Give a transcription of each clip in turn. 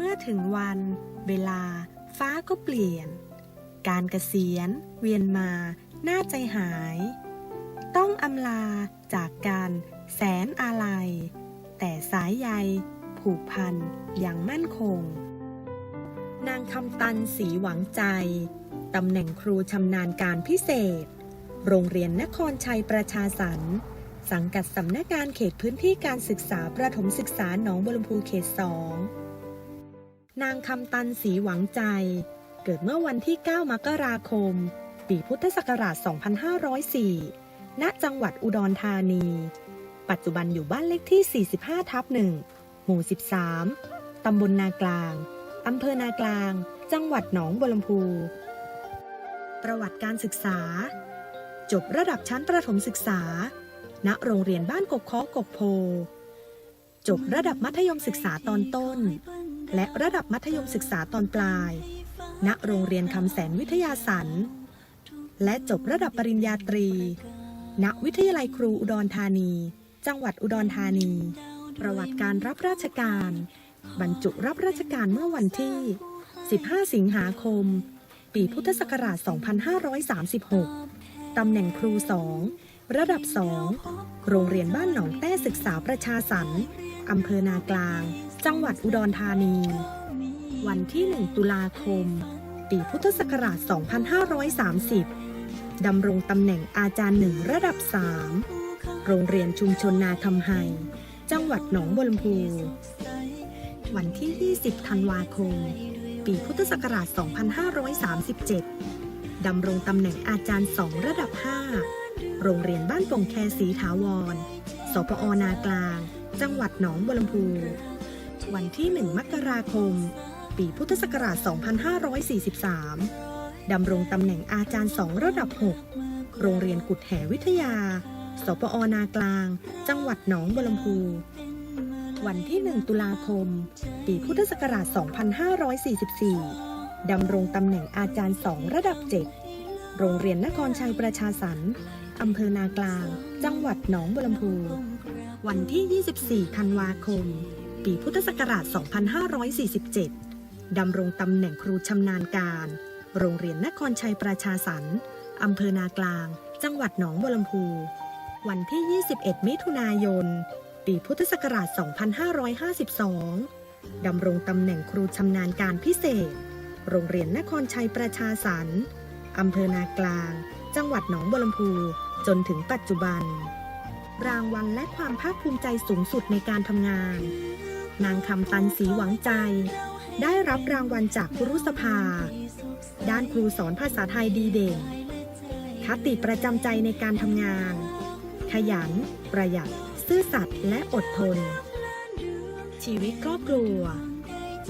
เมื่อถึงวัน เวลา ฟ้าก็เปลี่ยน การเกษียณ เวียนมาหน้าใจหาย ต้องอำลาจากการแสนอาลัย แต่สายใย ผูกพันอย่างมั่นคง นางคำตันสีหวังใจ ตำแหน่งครูชำนาญการพิเศษ โรงเรียนนครชัยประชาสรรค์สังกัดสำนักงานเขตพื้นที่การศึกษาประถมศึกษาหนองบัวลำพูเขตสอง นางคำตันสีหวังใจ เกิดเมื่อวันที่ 9 มกราคม ปีพุทธศักราช 2504 ณ จังหวัดอุดรธานี ปัจจุบันอยู่บ้านเลขที่ 45 ทับ1หมู่ 13 ตำบลนากลาง อำเภอนากลาง จังหวัดหนองบัวลำพู ประวัติการศึกษา จบระดับชั้นประถมศึกษา ณ โรงเรียนบ้านกกค้อกกโพ จบระดับมัธยมศึกษาตอนต้น และระดับมัธยมศึกษาตอนปลาย ณ โรงเรียนคำแสนวิทยาสันและจบระดับปริญญาตรี ณ วิทยาลัยครูอุดรธานี จังหวัดอุดรธานี ประวัติการรับราชการ บรรจุรับราชการเมื่อวันที่ 15 สิงหาคม ปีพุทธศักราช 2536 ตำแหน่งครูสองระดับ 2 โรงเรียนบ้านหนองแต้ศึกษาประชาสรรค์อำเภอนากลาง จังหวัดอุดรธานี วันที่ 1 ตุลาคม ปีพุทธศักราช 2530 ดำรงตำแหน่งอาจารย์หนึ่งระดับ 3 โรงเรียนชุมชนนาคำไฮจังหวัดหนองบัวลำพูวันที่ 20 ธันวาคม ปีพุทธศักราช 2537 ดำรงตำแหน่งอาจารย์สองระดับ 5 โรงเรียนบ้านปงแคสีถาวร สปอ นากลาง จังหวัดหนองบัวลำพู วันที่ 1 มกราคม ปีพุทธศักราช 2543 ดำรงตำแหน่งอาจารย์สองระดับ 6 โรงเรียนกุดแหวิทยา สปอนากลาง จังหวัดหนองบัวลำพู วันที่ 1 ตุลาคม ปีพุทธศักราช 2544 ดำรงตำแหน่งอาจารย์สองระดับ 7 โรงเรียนนครชัยประชาสรรค์อำเภอนากลาง จังหวัดหนองบัวลำพู วันที่ 24 ธันวาคม ปีพุทธศักราช 2547 ดำรงตำแหน่งครูชำนาญการ โรงเรียนนครชัยประชาสรรค์อำเภอนากลาง จังหวัดหนองบัวลำพู วันที่ 21 มิถุนายน ปีพุทธศักราช 2552 ดำรงตำแหน่งครูชำนาญการพิเศษ โรงเรียนนครชัยประชาสรรค์อำเภอนากลาง จังหวัดหนองบัวลำพู จนถึงปัจจุบัน รางวัลและความภาคภูมิใจสูงสุดในการทำงาน นางคำตันสีหวังใจ ได้รับรางวัลจากครุสภา ด้านครูสอนภาษาไทยดีเด่น คติประจำใจในการทำงาน ขยัน ประหยัด ซื่อสัตย์และอดทน ชีวิตครอบครัว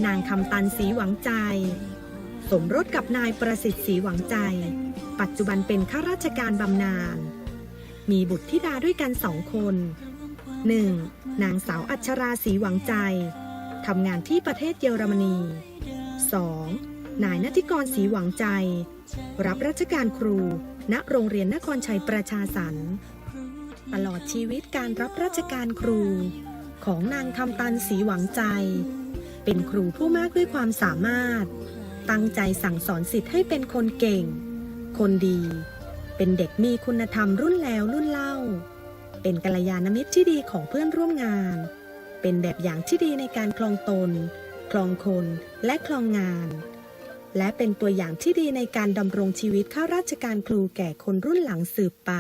นางคำตันสีหวังใจ สมรสกับนายประสิทธิ์สีหวังใจ ปัจจุบันเป็นข้าราชการบำนาญมีบุตรธิดาด้วยกันสองคน 1. นางสาวอัชราสีหวังใจ ทำงานที่ประเทศเยอรมนี 2. นายนติกรสีหวังใจ รับราชการครู ณ โรงเรียนนครชัยประชาสรรค์ตลอดชีวิตการรับราชการครู ของนางคำตันสีหวังใจ เป็นครูผู้มากด้วยความสามารถ ตั้งใจสั่งสอนสิทธิ์ให้เป็นคนเก่ง คนดี เป็นเด็กมีคุณธรรมรุ่นแล้วรุ่นเล่า เป็นกัลยาณมิตรที่ดีของเพื่อนร่วมงาน เป็นแบบอย่างที่ดีในการคลองตน คลองคนและคลองงาน และเป็นตัวอย่างที่ดีในการดำรงชีวิตข้าราชการครูแก่คนรุ่นหลังสืบไป